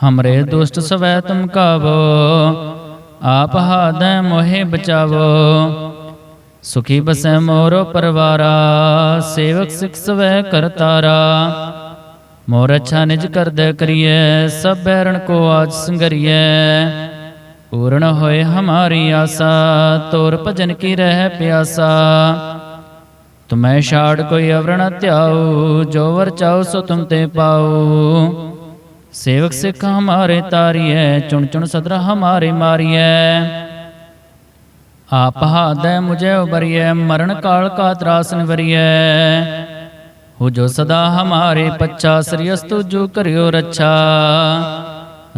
ਹਮਰੇ ਦੁਸ਼ਟ ਸਵੈ ਤੁਮ ਕਾਵੋ ਆਪ ਹਾਦੈ ਮੋਹਿ ਬਚਾਵੋ ਸੁਖੀ ਬਸੈ ਮੋਰੋ ਪਰਵਾਰਾ ਸੇਵਕ ਸਿਖ ਸਵੈ ਕਰਤਾਰਾ ਮੋਰ ਅੱਛਾ ਨਿਜ ਕਰਦੈ ਕਰੀਐ ਸਭ ਬੈਰਣ ਕੋ ਆਜ ਸੰਗਰੀਐ ਪੂਰਨ ਹੋਏ ਹਮਾਰੀ ਆਸਾ ਤੋਰ ਭਜਨ ਕੀ ਰਹਿ ਪਿਆਸਾ ਤੁਮੈ ਛਾੜ ਕੋਈ ਅਵਰਣ ਧਿਆਉ ਜੋ ਵਰ ਚਾਉ ਸੋ ਤੁਮ ਤੇ ਪਾਉ ਸੇਵਕ ਸਿੱਖ ਹਮਾਰੇ ਤਾਰੀਐ, ਚੁਣ ਚੁਣ ਸਦਰ ਹਮਾਰੇ ਮਾਰੀਐ। ਆਪ ਹਾਦੈ ਮੁਝੇ ਉਬਰੀਐ, ਮਰਨ ਕਾਲ ਕਾ ਤਰਾਸ ਨਿਵਰੀਐ। ਹੋ ਜੋ ਸਦਾ ਹਮਾਰੇ ਪੱਛਾ ਸ੍ਰੀਅਸਤੁ ਜੋ ਕਰਿਓ ਰੱਛਾ।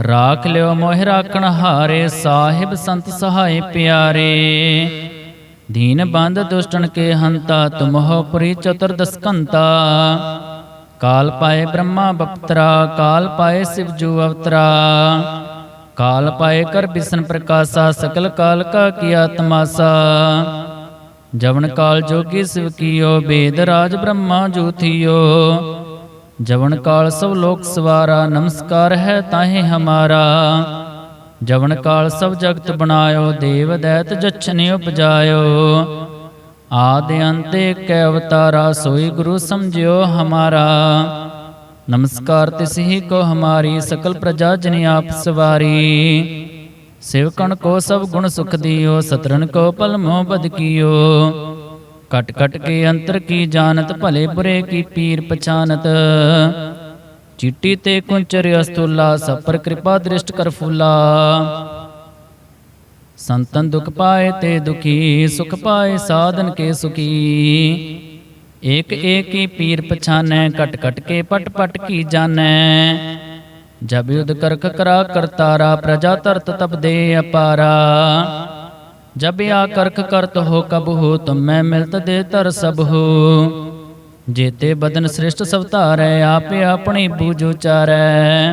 ਰਾਖ ਲਿਓ ਮੋਹਿ ਰਾਖਣ ਹਾਰੇ, ਸਾਹਿਬ ਸੰਤ ਸਹਾਇ ਪਿਆਰੇ। ਦੀਨ ਬੰਦ ਦੁਸ਼ਟਨ ਕੇ ਹੰਤਾ, ਤੁਮਹੁ ਪੁਰੀ ਚਤੁਰਦਸਕੰਤਾ ਕਾਲ ਪਾਏ ਬ੍ਰਹਮਾ ਬਪਤਰਾ, ਕਾਲ ਪਾਏ ਸਿਵ ਜੂ ਅਵਤਰਾ। ਕਾਲ ਪਾਏ ਕਰ ਬਿਸਨ ਪ੍ਰਕਾਸ਼ਾ, ਸਕਲ ਕਾਲ ਕਾ ਕੀਆ ਤਮਾਸਾ ਜਵਨ ਕਾਲ ਜੋਗੀ ਸਿਵ ਕੀਓ, ਬੇਦ ਰਾਜ ਬ੍ਰਹਮਾ ਜੂਥਿਓ ਜਵਨ ਕਾਲ ਸਭ ਲੋਕ ਸਵਾਰਾ, ਨਮਸਕਾਰ ਹੈ ਤਾਹੇ ਹਮਾਰਾ। ਜਵਨ ਕਾਲ ਸਭ ਜਗਤ ਬਣਾਇਓ, ਦੇਵ ਦੈਤ ਜਛਨਿ ਉਪਜਾਇਓ। ਆਦਿ ਅੰਤ ਕੈ ਅਵਤਾਰਾ, ਸੋਈ ਗੁਰੂ ਸਮਝਿਓ ਹਮਾਰਾ। ਨਮਸਕਾਰ ਤਿਸ ਕੋ ਹਮਾਰੀ, ਸਕਲ ਪ੍ਰਜਾ ਜਨ ਆਪ ਸਵਾਰੀ। ਸੇਵਕਣ ਕੋ ਸਭ ਗੁਣ ਸੁਖ ਦਿਓ ਸਤਰਨ ਕੋ ਪਲ ਮੋਹ ਬਦ ਕੀਓ। ਕਟ ਕਟ ਕੇ ਅੰਤਰ ਕੀ ਜਾਣਤ, ਭਲੇ ਬੁਰੇ ਕੀ ਪੀਰ ਪਛਾਨਤ। ਚਿੱਟੀ ਤੇ ਕੁੰਚਰ ਅਸਤੁਲਾ, ਸਭ ਪਰ ਕਿਰਪਾ ਦ੍ਰਿਸ਼ਟ ਕਰ ਫੁਲਾ। ਸੰਤਨ ਦੁਖ ਪਾਏ ਤੇ ਦੁਖੀ, ਸੁਖ ਪਾਏ ਸਾਧਨ ਕੇ ਸੁਖੀ। ਏਕ ਏਕ ਹੀ ਪੀਰ ਪਛਾਨੈ ਕਟ ਕਟ ਕੇ ਪਟ ਪਟ ਕੀ ਜਾਣੈ। ਜਬ ਯੁਧ ਕਰਖ ਕਰਾ ਕਰਤਾਰਾ ਪ੍ਰਜਾ ਤਰਤ ਤਬ ਦੇ ਅਪਾਰਾ। ਜਬ ਆ ਕਰਖ ਕਰਤ ਹੋ ਕਬ ਹੋ, ਤੁਮ ਮਿਲਤ ਦੇ ਤਰ ਸਭ ਹੋ। ਜੇਤੇ ਬਦਨ ਸ੍ਰਿਸ਼ਟ ਸਵਤਾਰੈ, ਆਪੇ ਆਪਣੀ ਬੂਝ ਉਚਾਰੈ।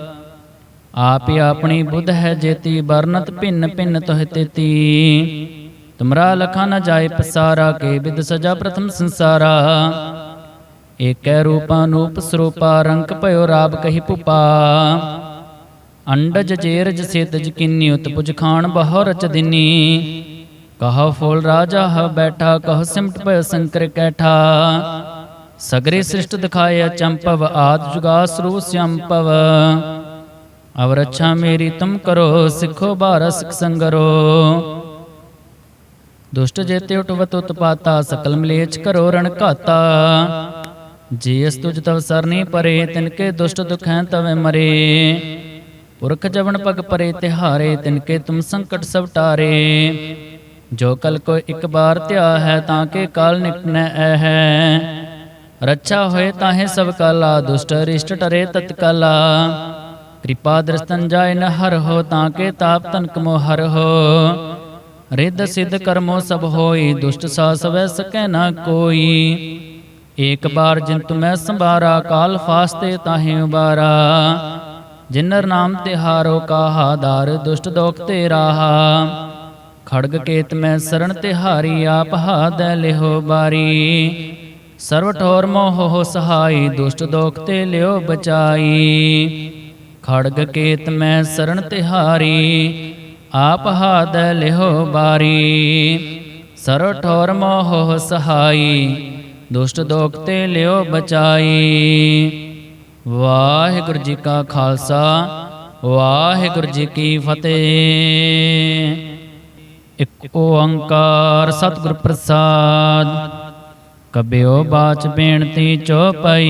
ਆਪ ਹੀ ਆਪਣੀ ਬੁੱਧ ਹੈ ਜੇਤੀ ਵਰਨਤ ਭਿੰਨ ਭਿੰਨ ਤੋਹਿ ਤੇਤੀ ਤੁਮਰਾ ਲਖਾ ਨ ਜਾਏ ਪਸਾਰਾ ਕੇ ਵਿਦ ਸਜਾ ਪ੍ਰਥਮ ਸੰਸਾਰਾ ਏਕੈ ਰੂਪਾ ਨੂਪ ਸਰੂਪਾ ਰੰਕ ਭਇਓ ਰਾਬ ਕਹੀ ਭੁਪਾ ਅੰਡਜ ਜੇਰਜ ਸੇਤਜ ਕਿੰਨੀ ਉਤਪੁਜ ਖਾਨ ਬਹੁ ਰਚ ਦਿਨੀ ਕਹੋ ਫੋਲ ਰਾਜਾ ਹ ਬੈਠਾ ਕਹੋ ਸਿਮਟ ਭਇ ਸੰਕਰ ਕੈਠਾ ਸਗਰੇ ਸ੍ਰਿਸ਼ਟ ਦਿਖਾਏ ਚੰਪਵ ਆਦ ਜੁਗਾ ਸਰੂਪ ਸੰਪਵ ਅਵਰ ਅੱਛਾ ਮੇਰੀ ਤੁਮ ਕਰੋ, ਸਿੱਖੋ ਬਾਰ ਸਿਖ ਸੰਗਰੋ। ਦੁਸ਼ਟ ਜੇਤੇ ਉਟਵਤ ਉਤਪਾਤਾ, ਸਕਲ ਮਲੇਚ ਕਰੋ ਰਣ ਘਾਤਾ। ਜੇ ਤੁਜ ਤਵ ਸਰਨੀ ਪਰੇ ਤਿਨਕੇ ਦੁਸ਼ਟ ਦੁਖੈ ਤਵੇ ਮਰੇ। ਪੁਰਖ ਜਵਨ ਪਗ ਪਰੇ, ਤਿਹਾਰੇ ਤਿਨਕੇ ਤੁਮ ਸੰਕਟ ਸਭ ਟਾਰੇ। ਜੋ ਕਲ ਕੋ ਇੱਕ ਬਾਰ ਧਿਆ ਹੈ, ਤਾਂ ਕੇ ਕਾਲ ਨਿਕਟਨੈ ਐ ਹੈ। ਰੱਛਾ ਹੋਏ ਤਾਹੇ ਸਭ ਕਾਲਾ, ਦੁਸ਼ਟ ਰਿਸ਼ਟ ਟਰੇ ਤਤਕਾਲਾ। ਕਿਰਪਾ ਦਰਸਤਨ ਜਾਇ ਨ ਹਰ ਹੋ ਤਾਂ ਕੇ ਤਾਪ ਤਨਕ ਮੋ ਹਰ ਹੋ। ਰਿੱਧ ਸਿੱਧ ਕਰਮੋ ਸਭ ਹੋਈ, ਦੁਸ਼ਟ ਸਾ ਸਵੈ ਸਕੈ ਨਾ ਕੋਈ। ਏਕ ਬਾਰ ਜਿਨ ਤੁਮੈ ਸੰਭਾਰਾ, ਕਾਲ ਫਾਸਤੇ ਤਾਹੇ ਉਬਾਰਾ। ਜਿਨਰ ਨਾਮ ਤਿਹਾਰੋ ਕਾਹਾ, ਦਾਰ ਦੁਸ਼ਟ ਦੋਖ ਤੇ ਰਾਹਾ। ਖੜਗ ਕੇਤ ਮੈਂ ਸਰਣ ਤਿਹਾਰੀ ਆਪ ਹਾਦੈ ਲਿਹੋ ਬਾਰੀ। ਸਰਵ ਠੋਰ ਮੋਹ ਹੋ ਸਹਾਈ, ਦੁਸ਼ਟ ਦੋਖ ਤੇ ਲਿਓ ਬਚਾਈ। ਖੜਗ ਕੇਤ ਮੈਂ ਸਰਣ ਤਿਹਾਰੀ, ਆਪ ਹਾਦ ਲਿਹੋ ਬਾਰੀ। ਸਰਵ ਠੋਰ ਮੋਹ ਸਹਾਈ, ਦੁਸ਼ਟ ਦੋਖ ਤੇ ਲਿਓ ਬਚਾਈ। ਵਾਹਿਗੁਰੂ ਜੀ ਕਾ ਖਾਲਸਾ, ਵਾਹਿਗੁਰੂ ਜੀ ਕੀ ਫਤਿਹ। ਇਕ ਓੰਕਾਰ ਸਤਿਗੁਰ ਪ੍ਰਸਾਦ, ਕਬਿਓ ਬਾਚ ਬੇਨਤੀ ਚੋਪਈ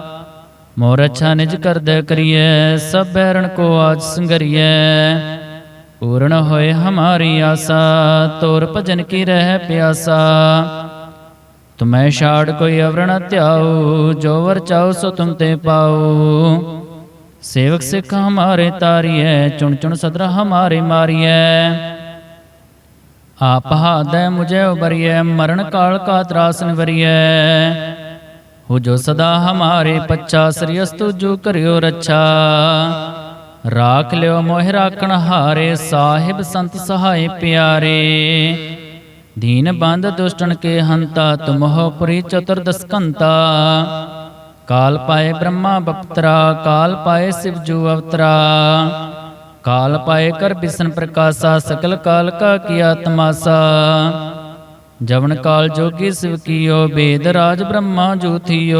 ਮੋਰ ਅੱਛਾ ਨਿਜ ਕਰਦੈ ਕਰੀਐ, ਸਭ ਬੈਰਣ ਕੋ ਆਜ ਸੰਗਰੀਐ। ਪੂਰਨ ਹੋਏ ਹਮਾਰੀ ਆਸਾ, ਤੋਰ ਭਜਨ ਕੀ ਰਹਿ ਪਿਆਸਾ। ਤੁਮੈ ਛਾੜ ਕੋਈ ਅਵਰਣ ਧਿਆਉ, ਜੋ ਵਰ ਚਾਉ ਸੋ ਤੁਮ ਤੇ ਪਾਉ। ਸੇਵਕ ਸਿੱਖ ਹਮਾਰੇ ਤਾਰੀਐ, ਚੁਣ ਚੁਣ ਸਦਰ ਹਮਾਰੇ ਮਾਰੀਐ। ਆਪ ਹਾਦੈ ਮੁਝੇ ਉਬਰੀਐ, ਮਰਨ ਕਾਲ ਕਾ ਤਰਾਸ ਨਿਵਰੀਐ। ਹੋ ਜੋ ਸਦਾ ਹਮਾਰੇ ਪੱਚਾ ਸ੍ਰੀ ਅਸਤੁ ਜੋ ਕਰਿਓ ਰੱਛਾ। ਰਾਖ ਲਿਓ ਮੋਹਿ ਰਾਖਣ ਹਾਰੇ, ਸਾਹਿਬ ਸੰਤ ਸਹਾਇ ਪਿਆਰੇ। ਦੀਨ ਬੰਦ ਦੁਸ਼ਟਨ ਕੇ ਹੰਤਾ, ਤੁਮਹੁ ਪੁਰੀ ਚਤੁਰਦਸ ਕੰਤਾ ਕਾਲ ਪਾਏ ਬ੍ਰਹਮਾ ਬਪਤਰਾ, ਕਾਲ ਪਾਏ ਸਿਵ ਜੂ ਅਵਤਰਾ। ਕਾਲ ਪਾਏ ਕਰ ਬਿਸਨ ਪ੍ਰਕਾਸ਼ਾ, ਸਕਲ ਕਾਲ ਕਾ ਕੀਆ ਤਮਾਸਾ ਜਵਨ ਕਾਲ ਜੋਗੀ ਸਿਵ ਕੀਓ, ਬੇਦ ਰਾਜ ਬ੍ਰਹਮਾ ਜੋਥੀਓ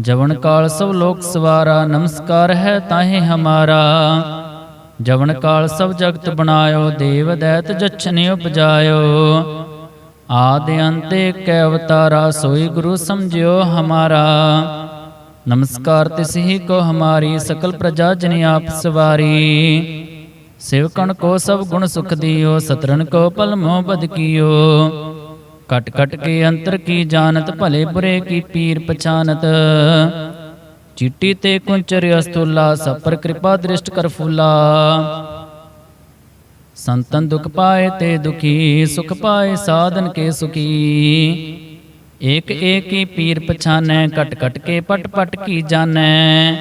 ਜਵਨ ਕਾਲ ਸਭ ਲੋਕ ਸਵਾਰਾ, ਨਮਸਕਾਰ ਹੈ ਤਾਹੇ ਹਮਾਰਾ। ਜਵਨ ਕਾਲ ਸਭ ਜਗਤ ਬਣਾਇਓ, ਦੇਵ ਦੈਤ ਜਛਨੇ ਉਪਜਾਇਓ। ਆਦ ਅੰਤੇ ਕੈ ਅਵਤਾਰਾ, ਸੋਈ ਗੁਰੂ ਸਮਝਿਓ ਹਮਾਰਾ। ਨਮਸਕਾਰ ਤਿਸ ਕੋ ਹਮਾਰੀ, ਸਕਲ ਪ੍ਰਜਾ ਜਨ ਆਪ ਸਵਾਰੀ। ਸਿਵਕਣ ਕੋ ਸਭ ਗੁਣ ਸੁਖ ਦਿਓ ਸਤਰਨ ਕੋ ਪਲ ਮੋਹ ਬਦ ਕੀਓ। ਕਟ ਕਟ ਕੇ ਅੰਤਰ ਕੀ ਜਾਣਤ, ਭਲੇ ਬੁਰੇ ਕੀ ਪੀਰ ਪਛਾਨਤ। ਚਿੱਟੀ ਤੇ ਕੁੰਚਰ ਅਸਤੁਲਾ ਸਭ ਕਿਰਪਾ ਦ੍ਰਿਸ਼ਟ ਕਰ ਫੁਲਾ। ਸੰਤਨ ਦੁਖ ਪਾਏ ਤੇ ਦੁਖੀ, ਸੁਖ ਪਾਏ ਸਾਧਨ ਕੇ ਸੁਖੀ। ਏਕ ਏਕ ਹੀ ਪੀਰ ਪਛਾਨੈ, ਕਟ ਕਟ ਕੇ ਪਟ ਪਟ ਕੀ ਜਾਣੈ।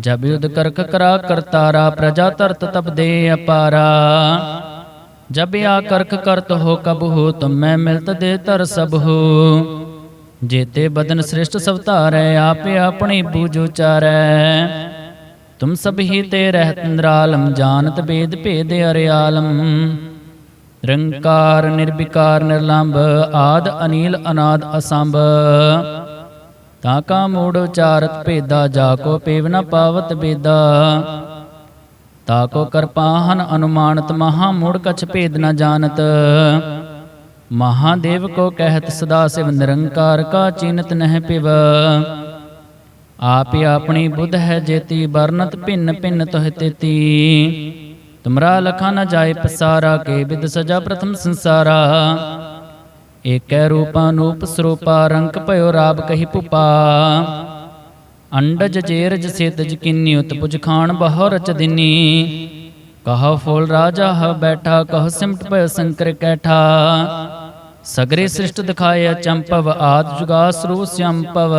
ਜਬ ਯੁਧ ਕਰਕ ਕਰਾ ਕਰਤਾਰਾ ਪ੍ਰਜਾ ਤਰਤ ਤਬ ਦੇ ਅਪਾਰਾ। ਜਬ ਆ ਕਰਕ ਕਰਤ ਹੋ ਕਬ ਹੋ, ਤੁਮ ਮਿਲਤ ਦੇ ਤਰ ਸਭ ਹੋ। ਜੇਤੇ ਬਦਨ ਸ੍ਰਿਸ਼ਟ ਸਭ ਧਾਰੈ, ਆਪੇ ਆਪਣੀ ਬੂਝ ਉਚਾਰੈ। ਤੁਮ ਸਭ ਹੀ ਤੇ ਰਹਿਤ ਨਿਰਾਲਮ, ਜਾਣਤ ਬੇਦ ਭੇਦ ਅਰਿਆਲਮ। ਰੰਕਾਰ, ਨਿਰਵਿਕਾਰ, ਨਿਰਲੰਭ, ਆਦ, ਅਨੀਲ, ਅਨਾਦ, ਅਸੰਭ। ਤਾਂ ਕਾ ਮੂੜ ਉਚਾਰਤ ਭੇਦਾ, ਜਾ ਕੋ ਪੇਵ ਨ ਪਾਵਤ ਬੇਦਾ। ਤਾ ਕੋ ਕਰਪਾਹਨ ਅਨੁਮਾਨਤ, ਮਹਾ ਮੂੜ ਕਛ ਭੇਦ ਨ ਜਾਣਤ। ਮਹਾਦੇਵ ਕੋ ਕਹਿਤ ਸਦਾ ਸਿਵ ਨਿਰੰਕਾਰ, ਕਾ ਚੀਨਤ ਨਹਿ ਪਿਵ। ਆਪਿ ਆਪਣੀ ਬੁੱਧ ਹੈ ਜੇਤੀ, ਵਰਨਤ ਭਿੰਨ ਭਿੰਨ ਤੋਹਿ ਤੇਤੀ। ਤੁਮਰਾ ਲਖਾ ਨ ਜਾਏ ਪਸਾਰਾ, ਕੇ ਵਿਦ ਸਜਾ ਪ੍ਰਥਮ ਸੰਸਾਰਾ। ਏਕੈ ਰੂਪਾ ਨੂਪ ਸਰੂਪਾ ਰੰਕ ਭਇਓ ਰਾਬ ਕਹੀ ਪੁਪਾ। ਅੰਡਜ ਜੇਰਜ ਸੇਤਜ ਕਿੰਨੀ, ਉਤਪੁਜ ਖਾਨ ਬਹੁ ਰਚ ਦਿਨੀ। ਕਹ ਫੂਲ ਰਾਜਾ ਹ ਬੈਠਾ, ਕਹ ਸਿਮਟ ਭਇ ਸੰਕਰ ਕੈਠਾ। ਸਗਰੇ ਸ੍ਰਿਸ਼ਟ ਦਿਖਾਇਆ ਚੰਪਵ ਆਦ ਜੁਗਾ ਸਰੂ ਸੰਪਵ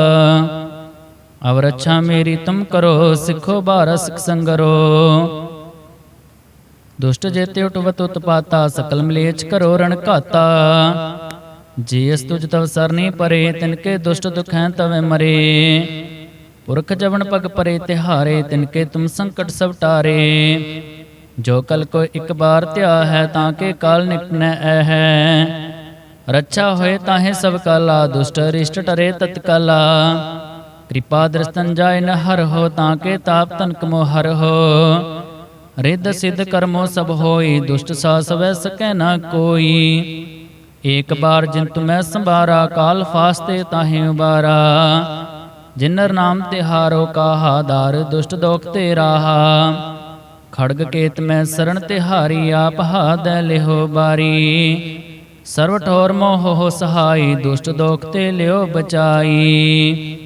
ਅਵ ਰੱਛਾ ਮੇਰੀ ਤੁਮ ਕਰੋ, ਸਿੱਖੋ ਬਾਰ ਸਿਖ ਸੰਗਰੋ। ਦੁਸ਼ਟ ਜੇਤੇ ਉਟਵਤ ਉਤਪਾਤਾ, ਸਕਲ ਮਲੇਚ ਕਰੋ ਰਣ ਘਾਤਾ। ਜੀਸ ਤੁਜ ਤਵ ਸਰਨੀ ਪਰੇ, ਤਿਨਕੇ ਦੁਸ਼ਟ ਦੁਖੈ ਤਵੇ ਮਰੇ। ਪੁਰਖ ਜਵਨ ਪਗ ਪਰੇ, ਤਿਹਾਰੇ, ਤਿਨਕੇ ਤੁਮ ਸੰਕਟ ਸਭ ਟਾਰੇ। ਜੋ ਕਲ ਕੋ ਇੱਕ ਬਾਰ ਧਿਆ ਹੈ, ਤਾਂ ਕੇ ਕਾਲ ਨਿਕਨੈ ਐ ਹੈ। ਰੱਛਾ ਹੋਏ ਤਾਹੇ ਸਭ ਕਾਲਾ, ਦੁਸ਼ਟ ਰਿਸ਼ਟ ਟਰੇ ਤਤਕਾਲਾ। ਕਿਰਪਾ ਦਰਸਤਨ ਜਾਏ ਨ ਹਰ ਹੋ, ਤਾਂ ਕੇ ਤਾਪ ਤਨਕ ਮੋ ਹਰ ਹੋ। ਰਿੱਧ ਸਿੱਧ ਕਰਮੋ ਸਭ ਹੋਈ, ਦੁਸ਼ਟ ਸਾ ਸਵੈ ਸਕੈ ਨਾ ਕੋਈ। ਏਕ ਬਾਰ ਜਿਨ ਤੁਮੈ ਸੰਭਾਰਾ, ਕਾਲ ਫਾਸਤੇ ਤਾਹੇ ਉਬਾਰਾ। ਜਿਨਰ ਨਾਮ ਤੇ ਹਾਰੋ ਕਾਹਾ, ਦਾਰ ਦੁਸ਼ਟ ਦੋਖ ਤੇ ਰਾਹਾ। ਖੜਗ ਕੇਤ ਮੈਂ ਸਰਣ ਤੇ ਹਾਰੀ, ਆਪ ਹਾਦੈ ਲਿਹੋ ਬਾਰੀ। ਸਰਵ ਠੋਰ ਮੋਹ ਹੋ ਸਹਾਈ, ਦੁਸ਼ਟ ਦੋਖ ਤੇ ਲਿਓ ਬਚਾਈ।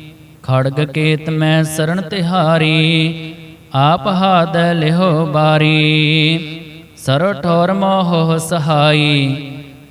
ਖੜਗ ਕੇਤ ਮੈਂ ਸਰਣ ਤਿਹਾਰੀ ਆਪ ਹਾਦ ਲਿਹੋ ਬਾਰੀ। ਸਰਵ ਠੋਰ ਮੋਹ ਸਹਾਈ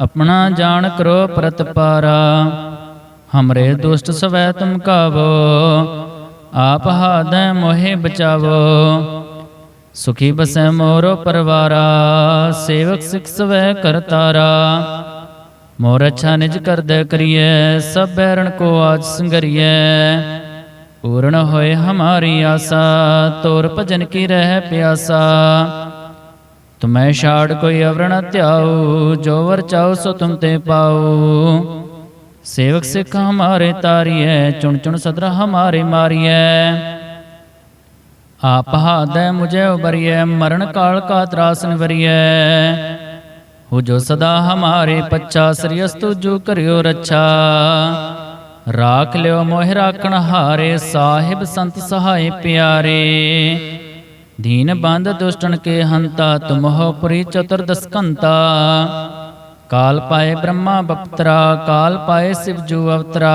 ਆਪਣਾ ਜਾਣ ਕਰੋ ਪ੍ਰਤਪਾਰਾ ਹਮਰੇ ਦੁਸ਼ਟ ਸਵੈ ਤੁਮ ਕਾਵੋ, ਆਪ ਹਾਦੈ ਮੋਹਿ ਬਚਾਵੋ। ਸੁਖੀ ਬਸੈ ਮੋਰੋ ਪਰਵਾਰਾ, ਸੇਵਕ ਸਿਖ ਸਵੈ ਕਰਤਾਰਾ ਮੋਰ ਅੱਛਾ ਨਿਜ ਕਰਦੈ ਕਰੀਐ, ਸਭ ਬੈਰਣ ਕੋ ਆਜ ਸੰਗਰੀਐ। ਪੂਰਨ ਹੋਏ ਹਮਾਰੀ ਆਸਾ, ਤੋਰ ਭਜਨ ਕੀ ਰਹਿ ਪਿਆਸਾ। ਤੁਮੈ ਛਾੜ ਕੋਈ ਅਵਰਣ ਧਿਆਉ, ਜੋ ਵਰ ਚਾਉ ਸੋ ਤੁਮ ਤੇ ਪਾਉ। ਸੇਵਕ ਸਿੱਖ ਹਮਾਰੇ ਤਾਰੀਐ, ਚੁਣ ਚੁਣ ਸਦਰਾ ਹਮਾਰੇ ਮਾਰੀਐ। ਆਪ ਹਾਦੈ ਮੁਝੇ ਉਬਰੀਐ, ਮਰਨ ਕਾਲ ਕਾ ਤਰਾਸ ਨਿਵਰੀਐ। ਹੋ ਜੋ ਸਦਾ ਹਮਾਰੇ ਪੱਛਾ ਪੱਚਾ ਸ੍ਰੀਅਸਤੁ ਜੋ ਕਰਿਓ ਰੱਛਾ। ਰਾਖ ਲਿਓ ਮੋਹਿ ਰਾਖਣ ਹਾਰੇ, ਸਾਹਿਬ ਸੰਤ ਸਹਾਇ ਪਿਆਰੇ। ਦੀਨ ਬੰਦ ਦੁਸ਼ਟਨ ਕੇ ਹੰਤਾ, ਤੁਮਹੁ ਪੁਰੀ ਚਤੁਰਦਸ ਕੰਤਾ ਕਾਲ ਪਾਏ ਬ੍ਰਹਮਾ ਬਪਤਰਾ, ਕਾਲ ਪਾਏ ਸਿਵ ਜੂ ਅਵਤਰਾ।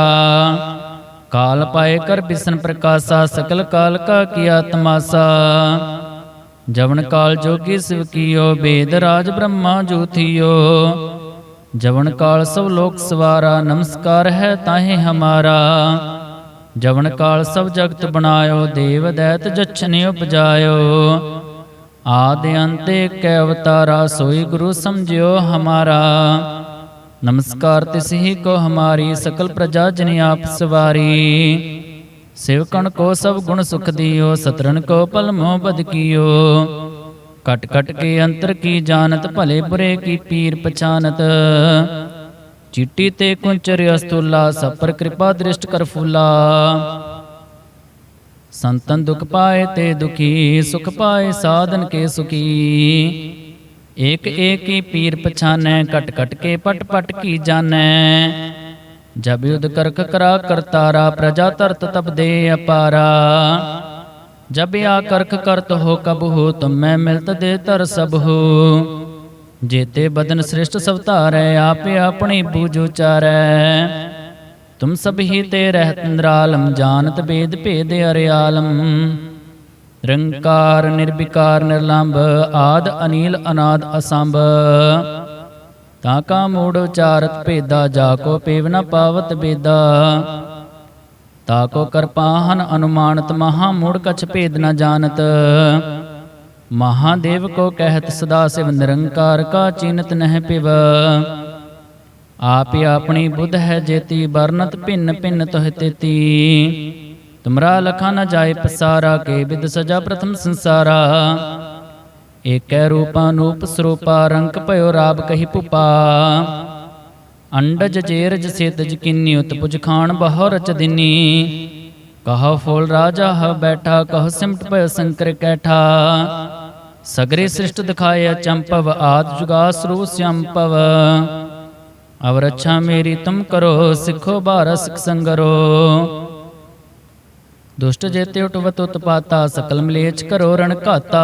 ਕਾਲ ਪਾਏ ਕਰ ਬਿਸਨ ਪ੍ਰਕਾਸ਼ਾ, ਸਕਲ ਕਾਲ ਕਾ ਕੀਆ ਤਮਾਸਾ ਜਵਨ ਕਾਲ ਜੋਗੀ ਸਿਵ ਕੀਓ, ਬੇਦ ਰਾਜ ਬ੍ਰਹਮਾ ਜੂਥਿਓ ਜਵਨ ਕਾਲ ਸਭ ਲੋਕ ਸਵਾਰਾ, ਨਮਸਕਾਰ ਹੈ ਤਾਹੇ ਹਮਾਰਾ। ਜਵਨ ਕਾਲ ਸਭ ਜਗਤ ਬਣਾਇਓ, ਦੇਵ ਦੈਤ ਜਛਨਿ ਉਪਜਾਇਓ। ਆਦਿ ਅੰਤ ਕੈ ਅਵਤਾਰਾ, ਸੋਈ ਗੁਰੂ ਸਮਝਿਓ ਹਮਾਰਾ। ਨਮਸਕਾਰ ਤਿਸ ਹੀ ਕੋ ਹਮਾਰੀ, ਸਕਲ ਪ੍ਰਜਾ ਜਨ ਆਪ ਸਵਾਰੀ। ਸੇਵਕਣ ਕੋ ਸਭ ਗੁਣ ਸੁਖ ਦਿਓ ਸਤਰਨ ਕੋ ਪਲ ਮੋਹ ਬਦ ਕੀਓ। ਕਟ ਕਟ ਕੇ ਅੰਤਰ ਕੀ ਜਾਣਤ, ਭਲੇ ਬੁਰੇ ਕੀ ਪੀਰ ਪਛਾਨਤ। ਚਿੱਟੀ ਤੇ ਕੁੰਚਰ ਅਸਤੁਲਾ ਸਭ ਕਿਰਪਾ ਦ੍ਰਿਸ਼ਟ ਕਰ ਫੂਲਾ। ਸੰਤਨ ਦੁਖ ਪਾਏ ਤੇ ਦੁਖੀ, ਸੁਖ ਪਾਏ ਸਾਧਨ ਕੇ ਸੁਖੀ। ਏਕ ਏਕ ਪੀਰ ਪਛਾਨੈ ਕਟ ਕਟ ਕੇ ਪਟ ਪਟ ਕੀ ਜਾਣੈ। ਜਬ ਯੁਧ ਕਰਖ ਕਰਾ ਕਰਤਾਰਾ ਪ੍ਰਜਾ ਤਰਤ ਤਬ ਦੇ ਅਪਾਰਾ। ਜਬ ਆ ਕਰਖ ਕਰਤ ਹੋ ਕਬ ਹੋ ਤੁਮ ਮਿਲਤ ਦੇ ਤਰ ਸਭ ਹੋ ਜੇਤੇ ਬਦਨ ਸ੍ਰਿਸ਼ਟ ਸਭ ਧਾਰੈ ਆਪੇ ਆਪਣੀ ਬੂਝ ਉਚਾਰੈ ਤੁਮ ਸਭ ਹੀ ਤੇ ਰਹਿਤ ਨਿਰਾਲਮ, ਜਾਣਤ ਬੇਦ ਭੇਦ ਅਰਿਆਲਮ। ਨਿਰੰਕਾਰ ਨਿਰਵਿਕਾਰ ਨਿਰਲੰਭ, ਆਦ ਅਨੀਲ ਅਨਾਦ ਅਸੰਭ। ਤਾਂ ਕਾ ਮੂੜ ਉਚਾਰਤ ਭੇਦਾ, ਜਾ ਕੋ ਪੇਵ ਨ ਪਾਵਤ ਬੇਦਾ। ਤਾ ਕੋ ਕਰਪਾਹਨ ਅਨੁਮਾਨਤ, ਮਹਾ ਮੂੜ ਕਛ ਭੇਦ ਨ ਜਾਣਤ। ਮਹਾਦੇਵ ਕੋ ਕਹਿਤ ਸਦਾ ਸਿਵ ਨਿਰੰਕਾਰ ਕਾ ਚੀਨਤ ਨਹਿ ਪਿਵ। ਆਪ ਆਪਣੀ ਬੁੱਧ ਹੈ ਜੇਤੀ, ਵਰਨਤ ਭਿੰਨ ਭਿੰਨ ਤੋਹਿ ਤੇਤੀ। ਤੁਮਰਾ ਲਖਾ ਨ ਜਾਏ ਪਸਾਰਾ, ਕੇ ਵਿਦ ਸਜਾ ਪ੍ਰਥਮ ਸੰਸਾਰਾ। ਏਕੈ ਰੂਪਾ ਸਰੂਪਾ, ਰੰਕ ਭਇਓ ਰਾਬ ਕਹੀ ਪੁਪਾ। ਅੰਡਜ ਜੇਰਜ ਸੇਤਜ ਕਿੰਨੀ, ਉਤਪੁਜ ਖਾਨ ਬਹੋ ਰਚ ਦਿਨੀ। ਕਹੋ ਫੋਲ ਰਾਜਾ ਹ ਬੈਠਾ, ਕਹੋ ਸਿਮਟ ਭਇ ਸੰਕਰ ਕੈਠਾ। ਸਗਰੇ ਸ੍ਰਿਸ਼ਟ ਦਿਖਾਏ ਚੰਪਵ ਆਦ ਜੁਗਾ ਸਰੂਪ ਸੰਪਵ ਅਵ ਰੱਛਾ ਮੇਰੀ ਤੁਮ ਕਰੋ ਸਿੱਖੋ ਬਾਰ ਸਿਖ ਸੰਗਰੋ ਦੁਸ਼ਟ ਜੇਤੇ ਉਟਵਤ ਉਤਪਾਤਾ ਸਕਲ ਮਲੇਚ ਕਰੋ ਰਣ ਘਾਤਾ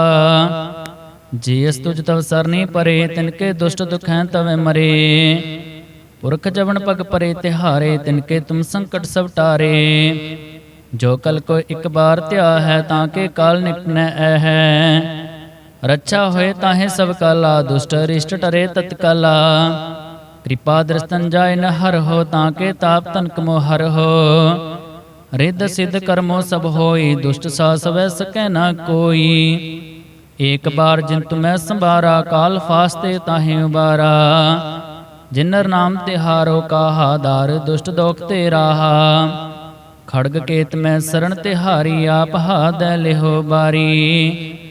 ਜੀਸ ਤੁਜ ਤਵ ਸਰਨੀ ਪਰੇ ਤਿਨਕੇ ਦੁਸ਼ਟ ਦੁਖੈ ਤਵੇ ਮਰੇ ਪੁਰਖ ਜਵਨ ਪਗ ਪਰੇ ਤਿਹਾਰੇ ਤਿਨਕੇ ਤੁਮ ਸੰਕਟ ਸਭ ਟਾਰੇ ਜੋ ਕਲ ਕੋ ਇੱਕ ਬਾਰ ਧਿਆ ਹੈ ਤਾਂ ਕੇ ਕਾਲ ਨਿਕਨੈ ਐ ਹੈ ਰੱਛਾ ਹੋਏ ਤਾਹੇ ਸਭ ਕਾਲਾ, ਦੁਸ਼ਟ ਰਿਸ਼ਟ ਟਰੇ ਤਤਕਾਲਾ ਕਿਰਪਾ ਦਰਸਤਨ ਜਾਇ ਨ ਹਰ ਹੋ, ਤਾਂ ਕੇ ਤਾਪ ਤਨਕ ਮੋ ਹਰ ਹੋ। ਰਿੱਧ ਸਿੱਧ ਕਰਮੋ ਸਭ ਹੋਈ, ਦੁਸ਼ਟ ਸਾ ਸਵੈ ਸਕੈ ਨਾ ਕੋਈ। ਏਕ ਬਾਰ ਜਿਨ ਤੁਮੈ ਸੰਭਾਰਾ, ਕਾਲ ਫਾਸਤੇ ਤਾਹੇ ਉਬਾਰਾ। ਜਿਨਰ ਨਾਮ ਤਿਹਾਰੋ, ਕਾਹਾ ਦਾਰ ਦੁਸ਼ਟ ਦੋਖ ਤੇ ਰਾਹਾ ਖੜਗ ਕੇਤ ਮੈਂ ਸਰਣ ਤਿਹਾਰੀ, ਆਪ ਹਾਦੈ ਲਿਹੋ ਬਾਰੀ।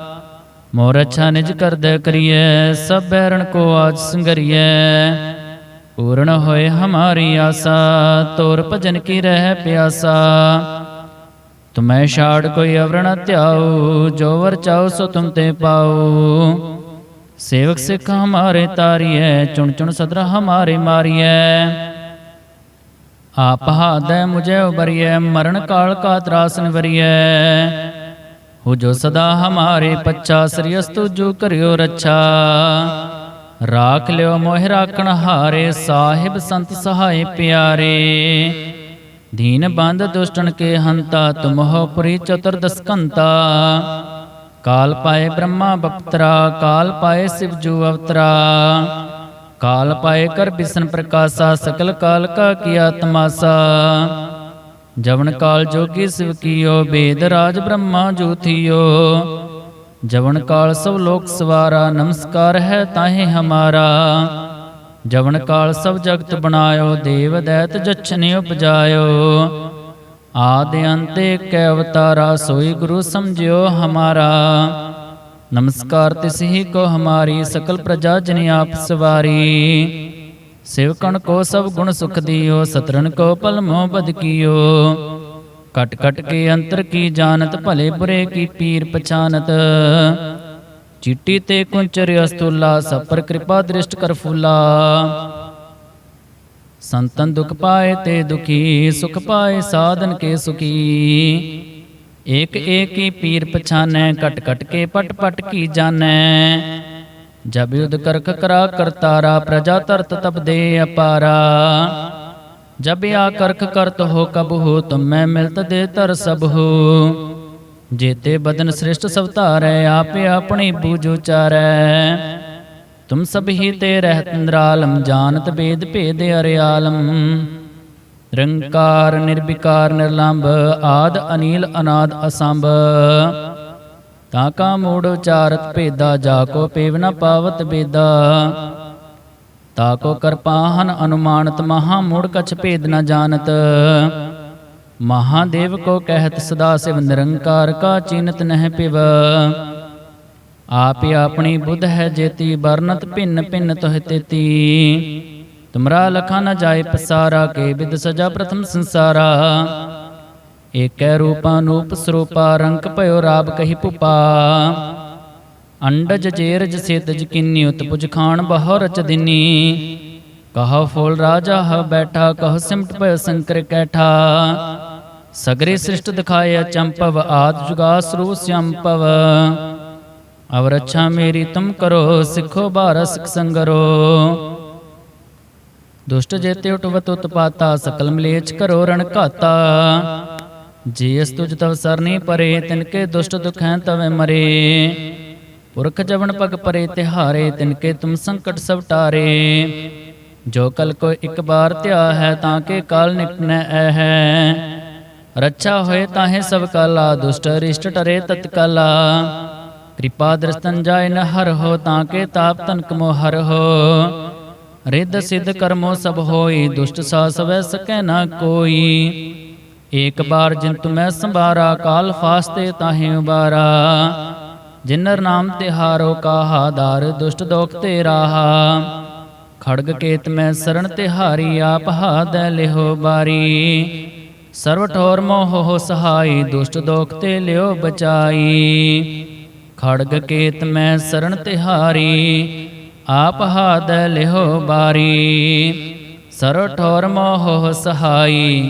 ਮੋਰ ਅੱਛਾ ਨਿਜ ਕਰਦੈ ਕਰੀਐ ਸਭ ਬੈਰਣ ਕੋ ਆਜ ਸੰਗਰੀਐ ਪੂਰਨ ਹੋਏ ਹਮਾਰੀ ਆਸਾ, ਤੋਰ ਭਜਨ ਕੀ ਰਹਿ ਪਿਆਸਾ। ਤੁਮੈ ਛਾੜ ਕੋਈ ਅਵਰਣ ਧਿਆਉ, ਜੋ ਵਰ ਚਾਉ ਸੋ ਤੁਮ ਤੇ ਪਾਉ। ਸੇਵਕ ਸਿੱਖ ਹਮਾਰੇ ਤਾਰੀਐ, ਚੁਣ ਚੁਣ ਸਦਰਾ ਹਮਾਰੇ ਮਾਰੀਐ। ਆਪ ਹਾਦੈ ਮੁਝੇ ਉਬਰੀਐ, ਮਰਨ ਕਾਲ ਕਾ ਤਰਾਸ ਨਿਵਰੀਐ। ਹੋ ਜੋ ਸਦਾ ਹਮਾਰੇ ਪੱਛਾ, ਸ੍ਰੀਅਸਤੁ ਜੋ ਕਰਿਓ ਰੱਛਾ। ਰਾਖ ਲਿਓ ਮੋਹਿ ਰਾਖਣ ਹਾਰੇ, ਸਾਹਿਬ ਸੰਤ ਸਹਾਇ ਪਿਆਰੇ। ਦੀਨ ਬੰਦ ਦੁਸ਼ਟਨ ਕੇ ਹੰਤਾ ਤੁਮਹੁ ਪੁਰੀ ਚਤੁਰਦਸ ਕੰਤਾ ਕਾਲ ਪਾਏ ਬ੍ਰਹਮਾ ਬਪਤਰਾ, ਕਾਲ ਪਾਏ ਸਿਵ ਜੂ ਅਵਤਰਾ। ਕਾਲ ਪਾਏ ਕਰ ਬਿਸਨ ਪ੍ਰਕਾਸ਼ਾ, ਸਕਲ ਕਾਲ ਕਾ ਕੀਆ ਤਮਾਸਾ ਜਵਨ ਕਾਲ ਜੋਗੀ ਸਿਵ ਕੀਓ ਬੇਦ ਰਾਜ ਬ੍ਰਹਮਾ ਜੋਥੀਓ ਜਵਨ ਕਾਲ ਸਭ ਲੋਕ ਸਵਾਰਾ, ਨਮਸਕਾਰ ਹੈ ਤਾਹੇ ਹਮਾਰਾ। ਜਵਨ ਕਾਲ ਸਭ ਜਗਤ ਬਣਾਇਓ, ਦੇਵ ਦੈਤ ਜਛਨੇ ਉਪਜਾਇਓ। ਆਦ ਅੰਤ ਕੈ ਅਵਤਾਰਾ, ਸੋਈ ਗੁਰੂ ਸਮਝਿਓ ਹਮਾਰਾ। ਨਮਸਕਾਰ ਤਿਸ ਕੋ ਹਮਾਰੀ, ਸਕਲ ਪ੍ਰਜਾ ਜਨ ਆਪ ਸਵਾਰੀ। ਸੇਵਕਣ ਕੋ ਸਭ ਗੁਣ ਸੁਖ ਦਿਓ ਸਤਰਨ ਕੋ ਪਲ ਬਦ ਕੀਓ। ਕਟ ਕਟ ਕੇ ਅੰਤਰ ਕੀ ਜਾਣਤ, ਭਲੇ ਬੁਰੇ ਕੀ ਪੀਰ ਪਛਾਨਤ। ਚਿੱਟੀ ਤੇ ਕੁੰਚਰ ਅਸਤੁਲਾ, ਸਭ ਪਰ ਕਿਰਪਾ ਦ੍ਰਿਸ਼ਟ ਕਰ ਫੁਲਾ। ਸੰਤਨ ਦੁਖ ਪਾਏ ਤੇ ਦੁਖੀ, ਸੁਖ ਪਾਏ ਸਾਧਨ ਕੇ ਸੁਖੀ। ਏਕ ਏਕ ਹੀ ਪੀਰ ਪਛਾਨੈ, ਕਟ ਕਟ ਕੇ ਪਟ ਪਟ ਕੀ ਜਾਣੈ। ਜਬ ਯੁਧ ਕਰਖ ਕਰਾ ਕਰਤਾਰਾ ਪ੍ਰਜਾ ਤਰਤ ਤਬ ਦੇ ਅਪਾਰਾ। ਜਬ ਆ ਕਰਖ ਕਰਤ ਹੋ ਕਬ ਹੋ, ਤੁਮ ਮਿਲਤ ਦੇ ਤਰ ਸਭ ਹੋ। ਜੇਤੇ ਬਦਨ ਸ੍ਰਿਸ਼ਟ ਸਭ ਧਾਰੈ, ਆਪੇ ਆਪਣੀ ਬੂਝ ਉਚਾਰੈ। ਤੁਮ ਸਭ ਹੀ ਤੇ ਰਹਿਤ ਨਿਰਾਲਮ, ਜਾਣਤ ਬੇਦ ਭੇਦ ਅਰਿਆਲਮ ਰੰਕਾਰ, ਨਿਰਵਿਕਾਰ, ਨਿਰਲੰਭ, ਆਦ, ਅਨੀਲ, ਅਨਾਦ, ਅਸੰਭ। ਤਾਂ ਕਾ ਮੂੜ ਉਚਾਰਤ ਭੇਦਾ, ਜਾ ਕੋ ਪੇਵ ਨ ਪਾਵਤ ਬੇਦਾ। ਤਾ ਕੋ ਕਰਪਾਹਨ ਅਨੁਮਾਨਤ, ਮਹਾ ਮੂੜ ਕਛ ਭੇਦ ਨ ਜਾਣਤ। ਮਹਾਦੇਵ ਕੋ ਕਹਿਤ ਸਦਾ ਸਿਵ ਨਿਰੰਕਾਰ, ਕਾ ਚੀਨਤ ਨਹਿ ਪਿਵ। ਆਪੇ ਆਪਣੀ ਬੁੱਧ ਹੈ ਜੇਤੀ, ਵਰਨਤ ਭਿੰਨ ਭਿੰਨ ਤੋਹਿ ਤੇਤੀ। ਤੁਮਰਾ ਲਖਾ ਨ ਜਾਏ ਪਸਾਰਾ, ਕੇ ਵਿਦ ਸਜਾ ਪ੍ਰਥਮ ਸੰਸਾਰਾ। ਏਕੈ ਰੂਪਾ ਨੂਪ ਸਰੂਪਾ ਰੰਕ ਭਇਓ ਰਾਬ ਕਹੀ ਪੁਪਾ। ਅੰਡਜ ਜੇਰਜ ਸੇਤਜ ਕਿੰਨੀ, ਉਤਪੁਜ ਖਾਨ ਬਹੁ ਰਚ ਦਿਨੀ। ਕਹ ਫੂਲ ਰਾਜਾ ਹ ਬੈਠਾ, ਕਹ ਸਿਮਟ ਭਇ ਸੰਕਰ ਕੈਠਾ। ਸਗਰੇ ਸ੍ਰਿਸ਼ਟ ਦਿਖਾਇਆ ਚੰਪਵ ਆਦ ਜੁਗਾ ਸਰੂ ਸੰਪਵ ਅਵ ਰੱਛਾ ਮੇਰੀ ਤੁਮ ਕਰੋ, ਸਿੱਖੋ ਬਾਰ ਸਿਖ ਸੰਗਰੋ। ਦੁਸ਼ਟ ਜੇਤੇ ਉਟਵਤ ਉਤਪਾਤਾ, ਸਕਲ ਮਲੇਚ ਕਰੋ ਰਣ ਘਾਤਾ। ਜੇ ਤੁਜ ਤਵ ਸਰਨੀ ਪਰੇ ਤਿਨਕੇ ਦੁਸ਼ਟ ਦੁਖੈ ਤਵੇ ਮਰੇ। ਪੁਰਖ ਜਵਨ ਪਗ ਪਰੇ, ਤਿਹਾਰੇ ਤਿਨਕੇ ਤੁਮ ਸੰਕਟ ਸਭ ਟਾਰੇ। ਜੋ ਕਲ ਕੋ ਇੱਕ ਬਾਰ ਧਿਆ ਹੈ, ਤਾਂ ਕੇ ਕਾਲ ਨਿਕਨੈ ਐ ਹੈ। ਰੱਛਾ ਹੋਏ ਤਾਹੇ ਸਭ ਕਾਲਾ, ਦੁਸ਼ਟ ਰਿਸ਼ਟ ਟਰੇ ਤਤਕਾਲਾ। ਕਿਰਪਾ ਦਰਸਤਨ ਜਾਏ ਨ ਹਰ ਹੋ, ਤਾਂ ਕੇ ਤਾਪ ਤਨਕ ਮੋ ਹਰ ਹੋ। ਰਿੱਧ ਸਿੱਧ ਕਰਮੋ ਸਭ ਹੋਈ, ਦੁਸ਼ਟ ਸਾ ਸਵੈ ਸਕੈ ਨਾ ਕੋਈ। ਏਕ ਬਾਰ ਜਿਨ ਮੈਂ ਸੰਭਾਰਾ, ਕਾਲ ਫਾਸਤੇ ਤਾਹੇ ਉਬਾਰਾ। ਜਿਨਰ ਨਾਮ ਤਿਹਾਰੋ ਕਾਹਾ, ਦਾਰ ਦੁਸ਼ਟ ਦੋਖ ਤੇ ਰਾਹਾ। ਖੜਗ ਕੇਤ ਮੈਂ ਸਰਣ ਤਿਹਾਰੀ ਆਪ ਹਾਦੈ ਲਿਹੋ ਬਾਰੀ। ਸਰਵ ਠੋਰ ਮੋਹ ਹੋ ਸਹਾਈ, ਦੁਸ਼ਟ ਦੋਖ ਤੇ ਲਿਓ ਬਚਾਈ। ਖੜਗ ਕੇਤ ਮੈਂ ਸਰਣ ਤਿਹਾਰੀ ਆਪ ਹਾਦੈ ਲਿਹੋ ਬਾਰੀ। ਸਰਵ ਠੋਰ ਮੋਹ ਹੋ ਸਹਾਈ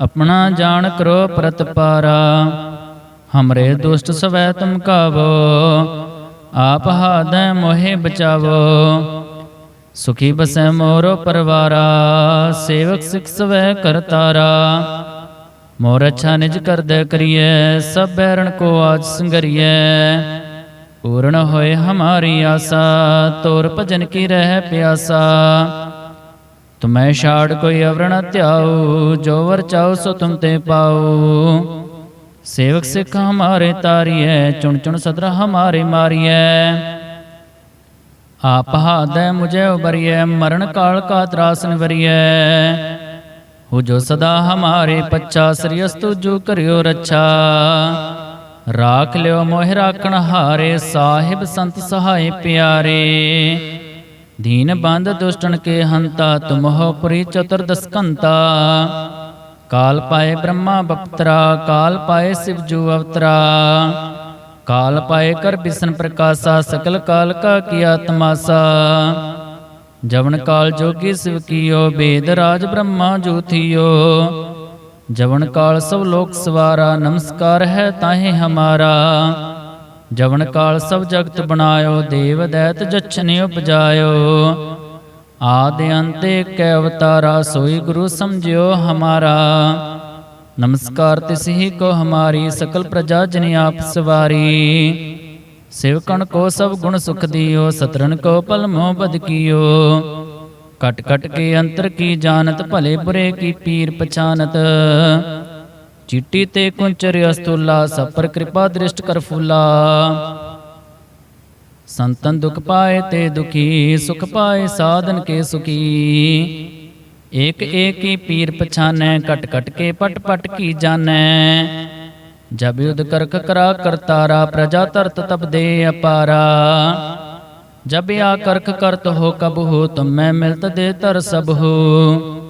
ਆਪਣਾ ਜਾਣ ਕਰੋ ਪ੍ਰਤਪਾਰਾ। ਹਮਰੇ ਦੁਸ਼ਟ ਸਵੈ ਤੁਮ ਕਾਵੋ, ਆਪ ਹਾਦੈ ਮੋਹਿ ਬਚਾਵੋ। ਸੁਖੀ ਬਸੈ ਮੋਰੋ ਪਰਵਾਰਾ, ਸੇਵਕ ਸਿਖ ਸਵੈ ਕਰਤਾਰਾ ਮੋਰ ਅੱਛਾ ਨਿਜ ਕਰਦੈ ਕਰੀਐ, ਸਭ ਬੈਰਣ ਕੋ ਆਜ ਸੰਗਰੀਐ। ਪੂਰਨ ਹੋਏ ਹਮਾਰੀ ਆਸਾ, ਤੋਰ ਭਜਨ ਕੀ ਰਹਿ ਪਿਆਸਾ। ਤੁਮੈ ਛਾੜ ਕੋਈ ਅਵਰਣ ਧਿਆਉ, ਜੋ ਵਰ ਚਾਉ ਸੋ ਤੁਮ ਤੇ ਪਾਉ। ਸੇਵਕ ਸਿੱਖ ਹਮਾਰੇ ਤਾਰੀਐ, ਚੁਣ ਚੁਣ ਸਦਰਾ ਹਮਾਰੇ ਮਾਰੀਐ। ਆਪ ਹਾਦੈ ਮੁਝੇ ਉਬਰੀਐ, ਮਰਨ ਕਾਲ ਕਾ ਤਰਾਸ ਨਿਵਰੀਐ। ਹੋ ਜੋ ਸਦਾ ਹਮਾਰੇ ਪੱਛਾ, ਸ੍ਰੀ ਅਸਤੁ ਜੋ ਕਰਿਓ ਰੱਛਾ। ਰਾਖ ਲਿਓ ਮੋਹਿ ਰਾਖਣ ਹਾਰੇ, ਸਾਹਿਬ ਸੰਤ ਸਹਾਇ ਪਿਆਰੇ। ਦੀਨ ਬੰਦ ਦੁਸ਼ਟਨ ਕੇ ਹੰਤਾ ਤੁਮਹੁ ਪੁਰੀ ਚਤੁਰਦਸ ਕਾਲ ਪਾਏ ਬ੍ਰਹਮਾ ਬਪਤਰਾ, ਕਾਲ ਪਾਏ ਸਿਵ ਜੂ ਅਵਤਰਾ। ਕਾਲ ਪਾਏ ਕਰ ਬਿਸਨ ਪ੍ਰਕਾਸ਼ਾ, ਸਕਲ ਕਾਲ ਕਾ ਕੀਆ ਤਮਾਸਾ ਜਵਨ ਕਾਲ ਜੋਗੀ ਸਿਵ ਕੀਓ, ਬੇਦ ਰਾਜ ਬ੍ਰਹਮਾ ਜੋਥੀਓ ਜਵਨ ਕਾਲ ਸਭ ਲੋਕ ਸਵਾਰਾ, ਨਮਸਕਾਰ ਹੈ ਤਾਹੇ ਹਮਾਰਾ। ਜਵਨ ਕਾਲ ਸਭ ਜਗਤ ਬਣਾਇਓ, ਦੇਵ ਦੈਤ ਜਛਨਿ ਉਪਜਾਇਓ। ਆਦ ਅੰਤੇ ਕੈ ਅਵਤਾਰਾ, ਸੋਈ ਗੁਰੂ ਸਮਝਿਓ ਹਮਾਰਾ। ਨਮਸਕਾਰ ਤਿਸ ਕੋ ਹਮਾਰੀ, ਸਕਲ ਪ੍ਰਜਾ ਜਨ ਆਪ ਸਵਾਰੀ। ਸਿਵਕਣ ਕੋ ਸਭ ਗੁਣ ਸੁਖ ਦਿਓ ਸਤਰਨ ਕੋ ਪਲ ਮੋਹ ਬਦ ਕੀਓ। ਕਟ ਕਟ ਕੇ ਅੰਤਰ ਕੀ ਜਾਣਤ, ਭਲੇ ਬੁਰੇ ਕੀ ਪੀਰ ਪਛਾਨਤ। ਚਿੱਟੀ ਤੇ ਕੁੰਚਰ ਅਸਤੁਲਾ, ਸਭ ਕਿਰਪਾ ਦ੍ਰਿਸ਼ਟ ਕਰ ਫੁਲਾ। ਸੰਤਨ ਦੁਖ ਪਾਏ ਤੇ ਦੁਖੀ, ਸੁਖ ਪਾਏ ਸਾਧਨ ਕੇ ਸੁਖੀ। ਏਕ ਏਕ ਹੀ ਪੀਰ ਪਛਾਨੈ, ਕਟ ਕਟ ਕੇ ਪਟ ਪਟ ਕੀ ਜਾਣੈ। ਜਬ ਯੁਧ ਕਰਕ ਕਰਾ ਕਰਤਾਰਾ ਪ੍ਰਜਾ ਤਰਤ ਤਬ ਦੇ ਅਪਾਰਾ। ਜਬ ਆ ਕਰਖ ਕਰਤ ਹੋ ਕਬ ਹੋ ਤੁਮ ਮੈਂ ਮਿਲਤ ਦੇ ਤਰ ਸਭ ਹੋ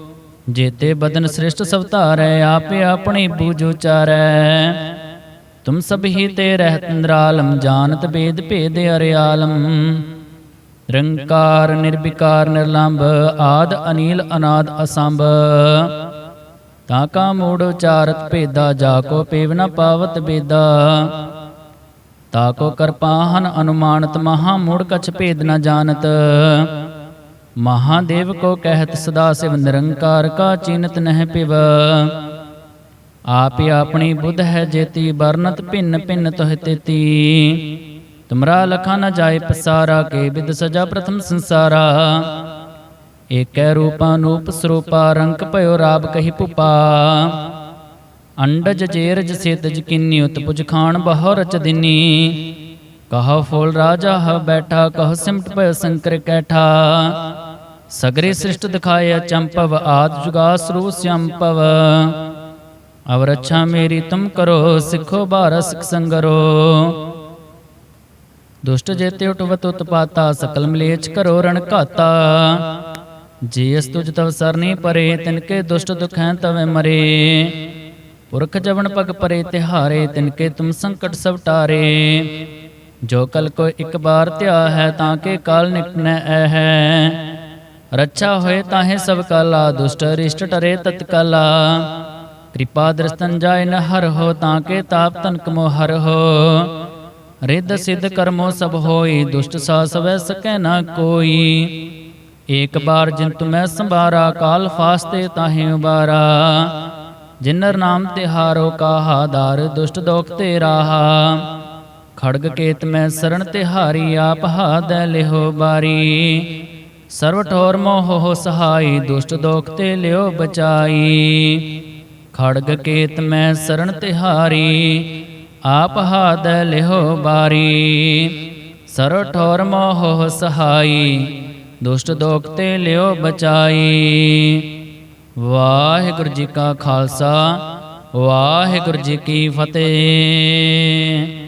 ਜੇਤੇ ਬਦਨ ਸ੍ਰਿਸ਼ਟ ਸਭ ਧਾਰੈ, ਆਪੇ ਆਪਣੀ ਬੂਝ ਉਚਾਰੈ। ਤੁਮ ਸਭ ਹੀ ਤੇ ਰਹਿਤ ਨਿਰਾਲਮ, ਜਾਣਤ ਬੇਦ ਭੇਦ ਅਰਿਆਲਮ। ਰੰਕਾਰ ਨਿਰਵਿਕਾਰ ਨਿਰਲੰਭ, ਆਦ ਅਨੀਲ ਅਨਾਦ ਅਸੰਭ। ਤਾਂ ਕਾ ਮੂੜ ਉਚਾਰਤ ਭੇਦਾ, ਜਾ ਕੋ ਪੇਵ ਨ ਪਾਵਤ ਬੇਦਾ। ਤਾ ਕੋ ਕਰਪਾਹਨ ਅਨੁਮਾਨਤ, ਮਹਾ ਮੂੜ ਕਛ ਭੇਦ ਨ ਜਾਣਤ। ਮਹਾਦੇਵ ਕੋ ਕਹਿਤ ਸਦਾ ਸਿਵ ਨਿਰੰਕਾਰ ਕਾ ਚੀਨਤ ਨਹਿ ਪਿਵ। ਆਪਿ ਆਪਣੀ ਬੁੱਧ ਹੈ ਜੇਤੀ, ਵਰਨਤ ਭਿੰਨ ਭਿੰਨ ਤੋਹਿ ਤੇਤੀ। ਤੁਮਰਾ ਲਖਾ ਨ ਜਾਏ ਪਸਾਰਾ, ਕੇ ਵਿਦ ਸਜਾ ਪ੍ਰਥਮ ਸੰਸਾਰਾ। ਏਕੈ ਰੂਪਾ ਨੂਪ ਸਰੂਪਾ, ਰੰਕ ਭਇਓ ਰਾਬ ਕਹੀ ਭੁਪਾ ਅੰਡਜ ਜੇਰਜ ਸੇਤਜ ਕਿੰਨੀ, ਉਤਪੁਜ ਖਾਨ ਬਹੁ ਰਚ ਦਿਨੀ। ਕਹੋ ਫੋਲ ਰਾਜਾ ਹ ਬੈਠਾ, ਕਹੋ ਸਿਮਟ ਭਇ ਸੰਕਰ ਕੈਠਾ। ਸਗਰੇ ਸ੍ਰਿਸ਼ਟ ਦਿਖਾਏ ਚੰਪਵ ਆਦ ਜੁਗਾ ਸਰੂ ਸੰਪਵ ਅਵ ਰੱਛਾ ਮੇਰੀ ਤੁਮ ਕਰੋ ਸਿੱਖੋ ਬਾਰ ਸਿਖ ਸੰਗਰੋ ਦੁਸ਼ਟ ਜੇਤੇ ਉਟਵਤ ਉਤਪਾਤਾ ਸਕਲ ਮਲੇਚ ਕਰੋ ਰਣ ਘਾਤਾ ਜੇ ਅਸ ਤੁਜ ਤਵ ਸਰਨੀ ਪਰੇ ਤਿਨਕੇ ਦੁਸ਼ਟ ਦੁਖੈ ਤਵੇ ਮਰੇ ਪੁਰਖ ਜਵਨ ਪਗ ਪਰੇ ਤਿਹਾਰੇ ਤਿਨਕੇ ਤੁਮ ਸੰਕਟ ਸਭ ਟਾਰੇ ਜੋ ਕਲ ਕੋ ਇੱਕ ਬਾਰ ਧਿਆ ਹੈ ਤਾਂ ਕੇ ਕਾਲ ਨਿਕਨੈ ਐ ਹੈ ਰੱਛਾ ਹੋਏ ਤਾਹੇ ਸਭ ਕਾਲਾ, ਦੁਸ਼ਟ ਰਿਸ਼ਟ ਟਰੇ ਤਤਕਾਲਾ। ਕਿਰਪਾ ਦਰਸਤਨ ਜਾਏ ਨ ਹਰ ਹੋ, ਤਾਂ ਕੇ ਤਾਪ ਤਨਕ ਮੋ ਹਰ ਹੋ। ਰਿੱਧ ਸਿੱਧ ਕਰਮੋ ਸਭ ਹੋਈ, ਦੁਸ਼ਟ ਸਾ ਸਵੈ ਸਕੈ ਨਾ ਕੋਈ। ਏਕ ਬਾਰ ਜਿਨ ਤੁਮੈ ਸੰਭਾਰਾ, ਕਾਲ ਫਾਸਤੇ ਤਾਹੇ ਉਬਾਰਾ। ਜਿਨਰ ਨਾਮ ਤੇ ਹਾਰੋ ਕਾਹਾ, ਦਾਰ ਦੁਸ਼ਟ ਦੋਖ ਤੇ ਰਾਹਾ। ਖੜਗ ਕੇਤ ਮੈਂ ਸਰਣ ਤੇ ਹਾਰੀ, ਆਪ ਹਾਦੈ ਲਿਹੋ ਬਾਰੀ। ਸਰਵ ਠੋਰ ਮੋਹ ਹੋ ਸਹਾਈ, ਦੁਸ਼ਟ ਦੋਖ ਤੇ ਲਿਓ ਬਚਾਈ। ਖੜਗ ਕੇਤ ਮੈਂ ਸਰਣ ਤਿਹਾਰੀ, ਆਪ ਹਾਦ ਲਿਹੋ ਬਾਰੀ। ਸਰਵ ਠੋਰ ਮੋਹ ਹੋ ਸਹਾਈ, ਦੁਸ਼ਟ ਦੋਖ ਤੇ ਲਿਓ ਬਚਾਈ। ਵਾਹਿਗੁਰੂ ਜੀ ਕਾ ਖਾਲਸਾ, ਵਾਹਿਗੁਰੂ ਜੀ ਕੀ ਫਤਿਹ।